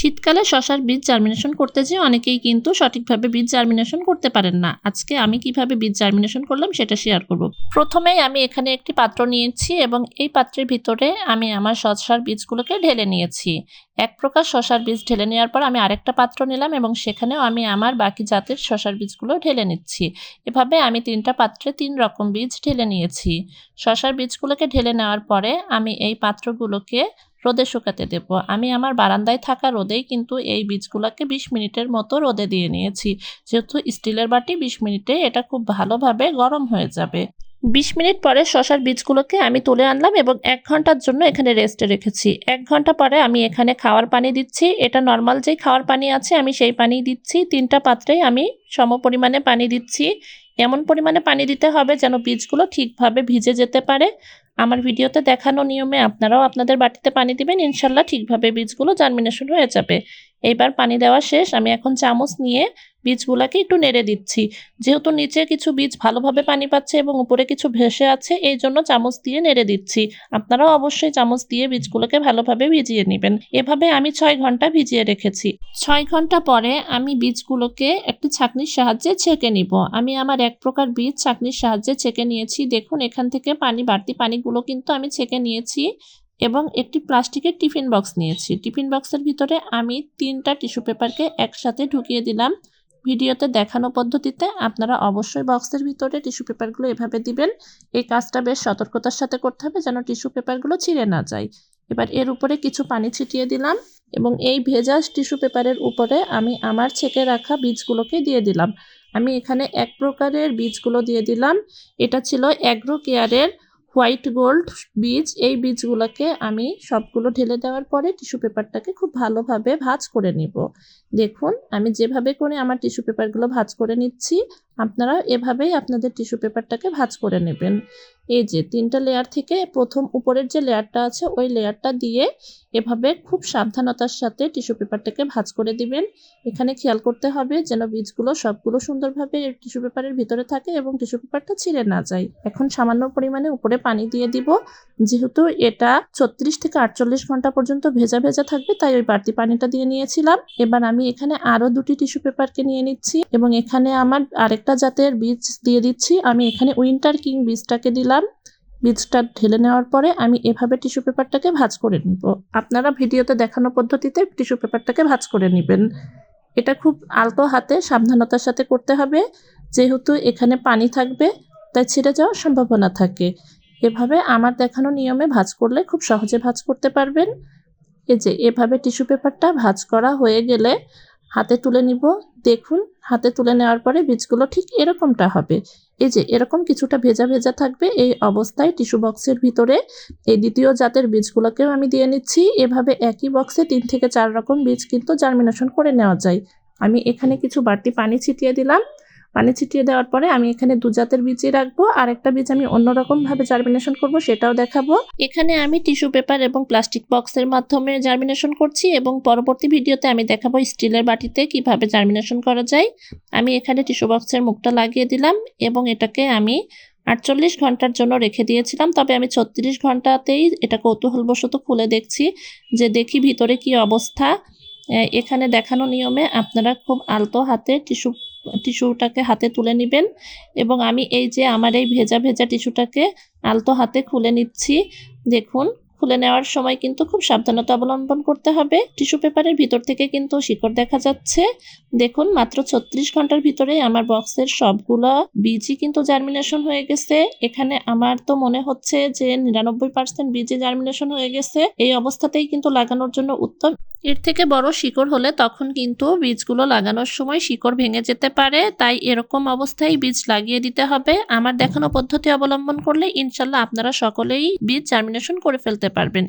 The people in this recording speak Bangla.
শীতকালে শশার বীজ জার্মিনেশন করতে যেয়ে অনেকেই কিন্তু সঠিকভাবে বীজ জার্মিনেশন করতে পারেন না। আজকে আমি কীভাবে বীজ জার্মিনেশন করলাম সেটা শেয়ার করব। প্রথমেই আমি এখানে একটি পাত্র নিয়েছি এবং এই পাত্রের ভিতরে আমি আমার শশার বীজগুলোকে ঢেলে নিয়েছি। এক প্রকার শশার বীজ ঢেলে নেওয়ার পর আমি আরেকটা পাত্র নিলাম এবং সেখানেও আমি আমার বাকি জাতের শশার বীজগুলো ঢেলে নিচ্ছি। এভাবে আমি তিনটা পাত্রে তিন রকম বীজ ঢেলে নিয়েছি। শশার বীজগুলোকে ঢেলে নেওয়ার পরে আমি এই পাত্রগুলোকে রোদে শুকাতে দেব। আমি আমার বারান্দায় থাকা রোদেই কিন্তু এই বীজগুলোকে বিশ মিনিটের মতো রোদে দিয়ে নিয়েছি। যেহেতু স্টিলের বাটি বিশ মিনিটে এটা খুব ভালোভাবে গরম হয়ে যাবে। বিশ মিনিট পরে শশার বীজগুলোকে আমি তুলে আনলাম এবং এক ঘণ্টার জন্য এখানে রেস্টে রেখেছি। এক ঘণ্টা পরে আমি এখানে খাওয়ার পানি দিচ্ছি। এটা নর্মাল যেই খাওয়ার পানি আছে, আমি সেই পানি দিচ্ছি। তিনটা পাত্রেই আমি সম পরিমাণে পানি দিচ্ছি। এমন পরিমাণে পানি দিতে হবে যেন বীজগুলো ঠিকভাবে ভিজে যেতে পারে। আমার ভিডিওতে দেখানো নিয়মে আপনারাও আপনাদের বাটিতে পানি দিবেন, ইনশাল্লাহ ঠিকভাবে বীজগুলো জার্মিনেশন হয়ে যাবে। এইবার পানি দেওয়া শেষ, আমি এখন চামচ নিয়ে বীজগুলোকে একটু নেড়ে দিচ্ছি। যেহেতু নিচে কিছু বীজ ভালোভাবে পানি পাচ্ছে এবং উপরে কিছু ভেসে আছে, এই জন্য চামচ দিয়ে নেড়ে দিচ্ছি। আপনারাও অবশ্যই চামচ দিয়ে বীজগুলোকে ভালোভাবে ভিজিয়ে নেবেন। এভাবে আমি ছয় ঘণ্টা ভিজিয়ে রেখেছি। ছয় ঘণ্টা পরে আমি বীজগুলোকে একটি ছাঁকনির সাহায্যে ছেঁকে নিব। আমি আমার এক প্রকার বীজ ছাঁকনির সাহায্যে ছেঁকে নিয়েছি। দেখুন, এখান থেকে পানি, বাড়তি পানিগুলো কিন্তু আমি ছেঁকে নিয়েছি এবং একটি প্লাস্টিকের টিফিন বক্স নিয়েছি। টিফিন বক্সের ভিতরে আমি তিনটা টিস্যু পেপারকে একসাথে ঢুকিয়ে দিলাম। ভিডিওতে দেখানো পদ্ধতিতে আপনারা অবশ্যই বক্সের ভিতরে টিস্যু পেপারগুলো এভাবে দিবেন। এই কাজটা বেশ সতর্কতার সাথে করতে হবে যেন টিস্যু পেপারগুলো ছিঁড়ে না যায়। এবার এর উপরে কিছু পানি ছিটিয়ে দিলাম এবং এই ভেজা টিস্যু পেপারের উপরে আমি আমার ছেঁকে রাখা বীজগুলোকে দিয়ে দিলাম। আমি এখানে এক প্রকারের বীজগুলো দিয়ে দিলাম। এটা ছিল অ্যাগ্রো কেয়ারের হোয়াইট গোল্ড বীজ, এই বীজগুলোকে আমি সবগুলো ঢেলে দেওয়ার পরে টিস্যু পেপারটাকে খুব ভালোভাবে ভাজ করে নিব। দেখুন, আমি যেভাবে করে আমার টিস্যু পেপারগুলো ভাজ করে নিচ্ছি আপনারা এভাবেই আপনাদের টিস্যু পেপারটাকে ভাজ করে নেবেন। এই যে, তিনটা লেয়ার থেকে প্রথম উপরের যে লেয়ারটা আছে, ওই লেয়ারটা দিয়ে এভাবে খুব সাবধানতার সাথে টিস্যু পেপারটাকে ভাজ করে দিবেন। এখানে খেয়াল করতে হবে যেন বীজগুলো সবগুলো সুন্দরভাবে টিস্যু পেপারের ভিতরে থাকে এবং টিস্যু পেপারটা ছিঁড়ে না যায়। এখন সামান্য পরিমাণে উপরে পানি দিয়ে দিব। যেহেতু এটা ছত্রিশ থেকে আটচল্লিশ ঘণ্টা পর্যন্ত ভেজা ভেজা থাকবে, তাই ওই বাড়তি পানিটা দিয়ে নিয়েছিলাম। এবার আমি এখানে আরও দুটি টিস্যু পেপারকে নিয়ে নিচ্ছি এবং এখানে আমার আরেকটা জাতের বীজ দিয়ে দিচ্ছি। আমি এখানে উইন্টার কিং বীজটাকে দিলাম। বীজটা ঢেলে নেওয়ার পরে আমি এভাবে টিস্যু পেপারটাকে ভাজ করে নিব। আপনারা ভিডিওতে দেখানো পদ্ধতিতে টিস্যু পেপারটাকে ভাজ করে নেবেন। এটা খুব আলতো হাতে, সাবধানতার সাথে করতে হবে। যেহেতু এখানে পানি থাকবে, তাই ছিঁড়ে যাওয়ার সম্ভাবনা থাকে। এভাবে আমার দেখানো নিয়মে ভাজ করলে খুব সহজে ভাজ করতে পারবেন। এই যে, এভাবে টিস্যু পেপারটা ভাজ করা হয়ে গেলে হাতে তুলে নিব। দেখুন, হাতে তুলে নেওয়ার পরে বীজগুলো ঠিক এরকমটা হবে। এই যে, এরকম কিছুটা ভেজা ভেজা থাকবে এই অবস্থায় টিস্যু বক্সের ভিতরে। এই দ্বিতীয় জাতের বীজগুলোকেও আমি দিয়ে নিচ্ছি। এভাবে একই বক্সে তিন থেকে চার রকম বীজ কিন্তু জার্মিনেশন করে নেওয়া যায়। আমি এখানে কিছু বাড়তি পানি ছিটিয়ে দিলাম। পানি ছিটিয়ে দেওয়ার পরে আমি এখানে দু জাতের বীজই রাখব আর একটা বীজ আমি অন্যরকম ভাবে জার্মিনেশন করব, সেটাও দেখাবো। এখানে আমি টিস্যু পেপার এবং প্লাস্টিক বক্সের মাধ্যমে জার্মিনেশন করছি এবং পরবর্তী ভিডিওতে আমি দেখাবো স্টিলের বাটিতে কীভাবে জার্মিনেশন করা যায়। আমি এখানে টিস্যু বক্সের মুখটা লাগিয়ে দিলাম এবং এটাকে আমি আটচল্লিশ ঘণ্টার জন্য রেখে দিয়েছিলাম, তবে আমি ছত্রিশ ঘন্টাতেই এটা কৌতূহলবশত খুলে দেখছি যে দেখি ভিতরে কি অবস্থা। এখানে দেখানো নিয়মে আপনারা খুব আলতো হাতে টিস্যু টিস্যুটাকে হাতে তুলে নেবেন এবং আমি এই যে আমার এই ভেজা ভেজা টিস্যুটাকে আলতো হাতে খুলে নিচ্ছি। দেখুন, খুলে নেওয়ার সময় কিন্তু খুব সাবধানতা অবলম্বন করতে হবে। টিস্যু পেপারের ভিতর থেকে কিন্তু শিকড় দেখা যাচ্ছে। দেখুন, মাত্র ছত্রিশ ঘণ্টার ভিতরে আমার বক্সের সবগুলো বীজই কিন্তু জার্মিনেশন হয়ে গেছে। এখানে আমার তো মনে হচ্ছে যে নিরানব্বই পার্সেন্ট বীজে জার্মিনেশন হয়ে গেছে। এই অবস্থাতেই কিন্তু লাগানোর জন্য উত্তম। এর থেকে বড় শিকড় হলে তখন কিন্তু বীজগুলো লাগানোর সময় শিকড় ভেঙে যেতে পারে, তাই এরকম অবস্থায় বীজ লাগিয়ে দিতে হবে। আমার দেখানো পদ্ধতি অবলম্বন করলে ইনশাল্লাহ আপনারা সকলেই বীজ জার্মিনেশন করে ফেলতে পারবেন।